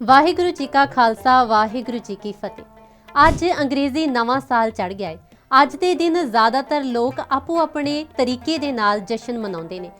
ਵਾਹਿਗੁਰੂ ਜੀ ਕਾ ਖਾਲਸਾ, ਵਾਹਿਗੁਰੂ ਜੀ ਕੀ ਫਤਿਹ। ਅੱਜ ਅੰਗਰੇਜ਼ੀ ਨਵਾਂ ਸਾਲ ਚੜ ਗਿਆ ਹੈ। ਅੱਜ ਦੇ ਦਿਨ ਜ਼ਿਆਦਾਤਰ ਲੋਕ ਆਪੋ ਆਪਣੇ ਤਰੀਕੇ ਦੇ ਨਾਲ ਜਸ਼ਨ ਮਨਾਉਂਦੇ ਨੇ।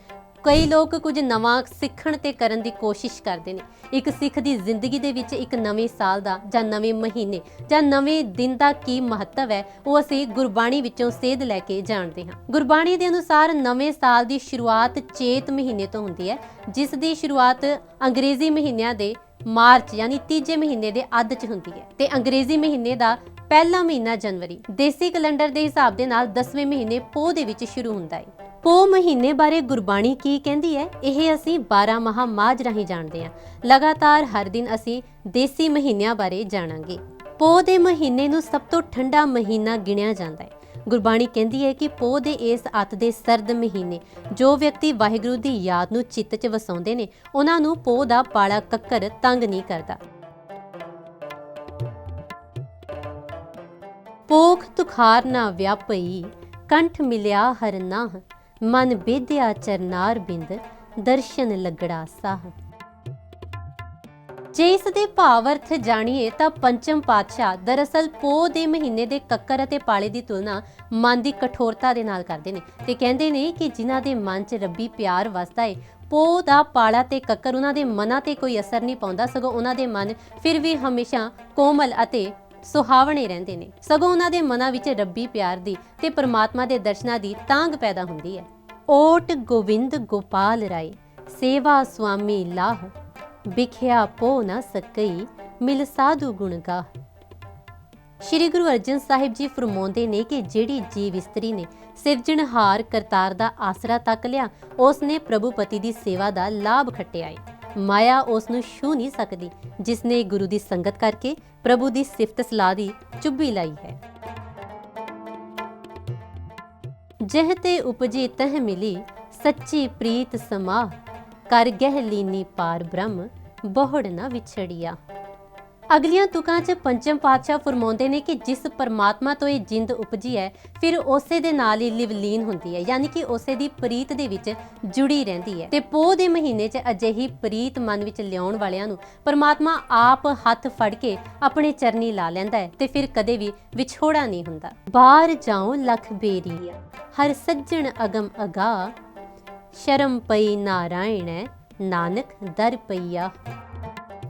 ਕਈ ਲੋਕ ਕੁਝ ਨਵਾਂ ਸਿੱਖਣ ਤੇ ਕਰਨ ਦੀ ਕੋਸ਼ਿਸ਼ ਕਰਦੇ ਨੇ। ਇੱਕ ਸਿੱਖ ਦੀ ਜ਼ਿੰਦਗੀ ਦੇ ਵਿੱਚ ਇੱਕ ਨਵੇਂ ਸਾਲ ਦਾ ਜਾਂ ਨਵੇਂ ਮਹੀਨੇ ਜਾਂ ਨਵੇਂ ਦਿਨ ਦਾ ਕੀ ਮਹੱਤਵ ਹੈ, ਉਹ ਅਸੀਂ ਗੁਰਬਾਣੀ ਵਿੱਚੋਂ ਸੇਧ ਲੈ ਕੇ ਜਾਣਦੇ ਹਾਂ। ਗੁਰਬਾਣੀ ਦੇ ਅਨੁਸਾਰ ਨਵੇਂ ਸਾਲ ਦੀ ਸ਼ੁਰੂਆਤ ਚੇਤ ਮਹੀਨੇ ਤੋਂ ਹੁੰਦੀ ਹੈ, ਜਿਸ ਦੀ ਸ਼ੁਰੂਆਤ ਅੰਗਰੇਜ਼ੀ ਮਹੀਨਿਆਂ ਦੇ ਮਾਰਚ ਯਾਨੀ ਤੀਜੇ ਮਹੀਨੇ ਦੇ ਅੱਧ 'ਚ ਹੁੰਦੀ ਹੈ ਤੇ ਅੰਗਰੇਜ਼ੀ ਮਹੀਨੇ ਦਾ ਪਹਿਲਾ ਮਹੀਨਾ ਜਨਵਰੀ। ਦੇਸੀ ਕੈਲੰਡਰ ਦੇ ਹਿਸਾਬ ਦੇ ਨਾਲ 10ਵੇਂ ਮਹੀਨੇ ਪੋਹ ਦੇ ਵਿੱਚ ਸ਼ੁਰੂ ਹੁੰਦਾ ਹੈ। ਪੋਹ ਮਹੀਨੇ ਬਾਰੇ ਗੁਰਬਾਣੀ ਕੀ ਕਹਿੰਦੀ ਹੈ? ਇਹ ਅਸੀਂ 12 ਮਹਾ ਮਾਝ ਰਾਹੀਂ ਜਾਣਦੇ ਹਾਂ। ਲਗਾਤਾਰ ਹਰ ਦਿਨ ਅਸੀਂ ਦੇਸੀ ਮਹੀਨਿਆਂ ਬਾਰੇ ਜਾਣਾਂਗੇ। ਪੋਹ ਦੇ ਮਹੀਨੇ ਨੂੰ ਸਭ ਤੋਂ ਠੰਡਾ ਮਹੀਨਾ ਗਿਣਿਆ ਜਾਂਦਾ ਹੈ। ਗੁਰਬਾਣੀ ਕਹਿੰਦੀ ਹੈ ਕਿ ਪੋਹ ਦੇ ਇਸ ਅੱਤ ਦੇ ਸਰਦ ਮਹੀਨੇ, ਜੋ ਵਿਅਕਤੀ ਵਾਹਿਗੁਰੂ ਦੀ ਯਾਦ ਨੂੰ ਚਿੱਤ 'ਚ ਵਸਾਉਂਦੇ ਨੇ, ਉਹਨਾਂ ਨੂੰ ਪੋਹ ਦਾ ਪਾਲਾ ਕੱਕਰ ਤੰਗ ਨਹੀਂ ਕਰਦਾ। ਪੋਖ ਤੁਖਾਰ ਨਾ ਵਿਆਪਈ, ਕੰਠ ਮਿਲਿਆ ਹਰ ਨਾਹ, ਮਨ ਬੇਦਿਆ ਚਰਨਾਰ ਬਿੰਦ, ਦਰਸ਼ਨ ਲੱਗੜਾ ਸਾਹ। ਜੇ ਇਸ ਦੇ ਭਾਵ ਅਰਥ ਜਾਣੀਏ ਤਾਂ ਪੰਚਮ ਪਾਤਸ਼ਾਹ ਦਰਅਸਲ ਪੋਹ ਦੇ ਮਹੀਨੇ ਦੇ ਕੱਕਰ ਅਤੇ ਪਾਲੇ ਦੀ ਤੁਲਨਾ ਮਨ ਦੀ ਕਠੋਰਤਾ ਦੇ ਨਾਲ ਕਰਦੇ ਨੇ ਤੇ ਕਹਿੰਦੇ ਨੇ ਕਿ ਜਿਨ੍ਹਾਂ ਦੇ ਮਨ 'ਚ ਰੱਬੀ ਪਿਆਰ ਵਸਦਾ ਏ, ਪੋਹ ਦਾ ਪਾਲਾ ਤੇ ਕੱਕਰ ਉਹਨਾਂ ਦੇ ਮਨਾਂ ਤੇ ਕੋਈ ਅਸਰ ਨਹੀਂ ਪਾਉਂਦਾ, ਸਗੋਂ ਉਹਨਾਂ ਦੇ ਮਨ ਫਿਰ ਵੀ ਹਮੇਸ਼ਾ ਕੋਮਲ ਅਤੇ ਸੁਹਾਵਣੇ ਰਹਿੰਦੇ ਨੇ, ਸਗੋਂ ਉਹਨਾਂ ਦੇ ਮਨਾਂ ਵਿੱਚ ਰੱਬੀ ਪਿਆਰ ਦੀ ਤੇ ਪ੍ਰਮਾਤਮਾ ਦੇ ਦਰਸ਼ਨਾਂ ਦੀ ਤਾਂਗ ਪੈਦਾ ਹੁੰਦੀ ਹੈ। ਓਟ ਗੋਬਿੰਦ ਗੋਪਾਲ ਰਾਏ, ਸੇਵਾ ਸੁਆਮੀ ਲਾਹ। ਵਿਖਿਆ ਪੋ ਨਾ ਸਕਈ ਮਿਲ ਸਾਧੂ ਗੁਣ ਗਾ ਸ਼੍ਰੀ ਗੁਰੂ ਅਰਜਨ ਸਾਹਿਬ ਜੀ ਫਰਮਾਉਂਦੇ ਨੇ ਕਿ ਜਿਹੜੀ ਜੀਵ ਇਸਤਰੀ ਨੇ ਸਿਰਜਣਹਾਰ ਕਰਤਾਰ ਦਾ ਆਸਰਾ ਤੱਕ ਲਿਆ ਉਸ ਨੇ ਪ੍ਰਭੂ ਪਤੀ ਦੀ ਸੇਵਾ ਦਾ ਲਾਭ ਖੱਟਿਆ ਏ ਮਾਇਆ ਉਸ ਨੂੰ ਛੂ ਨਹੀਂ ਸਕਦੀ ਜਿਸ ਨੇ ਗੁਰੂ ਦੀ ਸੰਗਤ ਕਰਕੇ ਪ੍ਰਭੂ ਦੀ ਸਿਫਤ ਸਲਾਹ ਦੀ ਚੁੱਭੀ ਲਾਈ ਹੈ ਜਹ ਤੇ ਉਪਜੀ ਤਹ ਮਿਲੀ ਸੱਚੀ ਪ੍ਰੀਤ ਸਮਾ ਕਰ ਗਹਿ ਲੀਨੀ ਪਾਰ ਬ੍ਰਹਮ, ਬਹੁੜ ਨਾ ਵਿਛੜਿਆ। ਅਗਲੀਆਂ ਤੁਕਾਂ 'ਚ ਪੰਚਮ ਪਾਤਸ਼ਾਹ ਫਰਮਾਉਂਦੇ ਨੇ ਕਿ ਜਿਸ ਪਰਮਾਤਮਾ ਤੋਂ ਇਹ ਜਿੰਦ ਉਪਜੀ ਹੈ, ਫਿਰ ਉਸੇ ਦੇ ਨਾਲ ਹੀ ਲਿਵਲੀਨ ਹੁੰਦੀ ਹੈ, ਯਾਨੀ ਕਿ ਉਸੇ ਦੀ ਪ੍ਰੀਤ ਦੇ ਵਿੱਚ ਜੁੜੀ ਰਹਿੰਦੀ ਹੈ। ਤੇ ਪੋਹ ਦੇ ਮਹੀਨੇ 'ਚ ਅਜਿਹੀ ਪ੍ਰੀਤ ਮਨ ਵਿੱਚ ਲਿਆਉਣ ਵਾਲਿਆਂ ਨੂੰ ਪਰਮਾਤਮਾ ਆਪ ਹੱਥ ਫੜ ਕੇ ਆਪਣੇ ਚਰਨੀ ਲਾ ਲੈਂਦਾ ਹੈ, ਤੇ ਫਿਰ ਕਦੇ ਵੀ ਵਿਛੋੜਾ ਨਹੀਂ ਹੁੰਦਾ। ਬਾਹਰ ਜਾਉ ਲਖ ਬੇਰੀਆ, ਹਰ ਸੱਜਣ ਅਗਮ ਅਗਾ ਸ਼ਰਮ ਪਈ ਨਾਰਾਇਣ ਨਾਨਕ ਦਰ ਪਈਆ।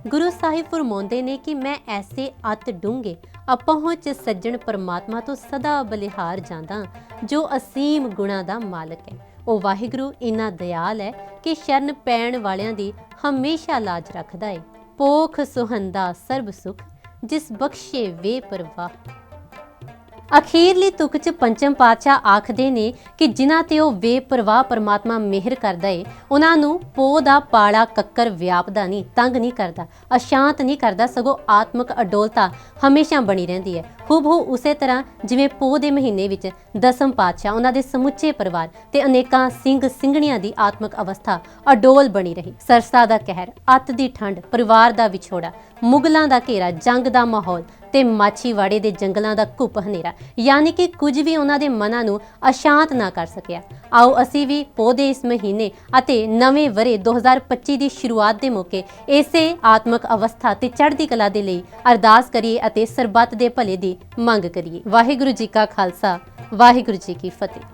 ਗੁਰੂ ਸਾਹਿਬ ਫਰਮਾਉਂਦੇ ਨੇ ਕਿ ਮੈਂ ਐਸੇ ਅਤ ਡੂੰਘੇ ਅਪਹੁੰਚ ਸੱਜਣ ਪਰਮਾਤਮਾ ਤੋਂ ਸਦਾ ਬਲਿਹਾਰ ਜਾਂਦਾ ਜੋ ਅਸੀਮ ਗੁਣਾ ਦਾ ਮਾਲਕ ਹੈ ਉਹ ਵਾਹਿਗੁਰੂ, ਇਨਾ ਦਇਆਲ ਹੈ ਕਿ ਸ਼ਰਨ ਪੈਣ ਵਾਲਿਆਂ ਦੀ ਹਮੇਸ਼ਾ ਲਾਜ ਰੱਖਦਾ ਹੈ ਪੋਖ ਸੁਹੰਦਾ ਸਰਬ ਸੁਖ, ਜਿਸ ਬਖਸ਼ੇ ਵੇ ਪਰਵਾਹ। ਅਖੀਰਲੀ ਤੁਕ ਚ ਪੰਚਮ ਪਾਤਸ਼ਾਹ ਆਖਦੇ ਨੇ ਕਿ ਜਿਨ੍ਹਾਂ ਤੇ ਉਹ ਬੇਪਰਵਾਹ ਪਰਮਾਤਮਾ ਮਿਹਰ ਕਰਦਾ ਏ, ਉਹਨਾਂ ਨੂੰ ਪੋਹ ਦਾ ਪਾਲਾ ਕੱਕਰ ਵਿਆਪਦਾ ਨਹੀਂ, ਤੰਗ ਨਹੀਂ ਕਰਦਾ, ਅਸ਼ਾਂਤ ਨਹੀਂ ਕਰਦਾ, ਸਗੋਂ ਆਤਮਿਕ ਅਡੋਲਤਾ ਹਮੇਸ਼ਾ ਬਣੀ ਰਹਿੰਦੀ ਹੈ ਹੂਬਹੂ ਉਸੇ ਤਰ੍ਹਾਂ ਜਿਵੇਂ ਪੋਹ ਦੇ ਮਹੀਨੇ ਵਿੱਚ ਦਸਮ ਪਾਤਸ਼ਾਹ, ਉਹਨਾਂ ਦੇ ਸਮੁੱਚੇ ਪਰਿਵਾਰ ਤੇ ਅਨੇਕਾਂ ਸਿੰਘ ਸਿੰਘਣੀਆਂ ਦੀ ਆਤਮਿਕ ਅਵਸਥਾ ਅਡੋਲ ਬਣੀ ਰਹੀ। ਸਰਸਾ ਦਾ ਕਹਿਰ, ਅੱਤ ਦੀ ਠੰਡ, ਪਰਿਵਾਰ ਦਾ ਵਿਛੋੜਾ, ਮੁਗਲਾਂ ਦਾ ਘੇਰਾ, ਜੰਗ ਦਾ ਮਾਹੌਲ ਤੇ ਮਾਛੀਵਾੜੇ ਦੇ ਜੰਗਲਾਂ ਦਾ ਘੁੱਪ ਹਨੇਰਾ। ਯਾਨੀ ਕਿ ਕੁਝ ਵੀ ਉਹਨਾਂ ਦੇ ਮਨਾਂ ਨੂੰ ਅਸ਼ਾਂਤ ਨਾ ਕਰ ਸਕਿਆ। ਆਓ ਅਸੀਂ ਵੀ ਪੌਦੇ ਇਸ ਮਹੀਨੇ ਅਤੇ ਨਵੇਂ ਵਰੇ 2025 ਦੀ ਸ਼ੁਰੂਆਤ ਦੇ ਮੌਕੇ ਇਸੇ ਆਤਮਿਕ ਅਵਸਥਾ ਤੇ ਚੜ੍ਹਦੀ ਕਲਾ ਦੇ ਲਈ ਅਰਦਾਸ ਕਰੀਏ ਅਤੇ ਸਰਬੱਤ ਦੇ ਭਲੇ ਦੀ ਮੰਗ ਕਰੀਏ। ਵਾਹਿਗੁਰੂ ਜੀ ਕਾ ਖਾਲਸਾ, ਵਾਹਿਗੁਰੂ ਜੀ ਕੀ ਫਤਿਹ।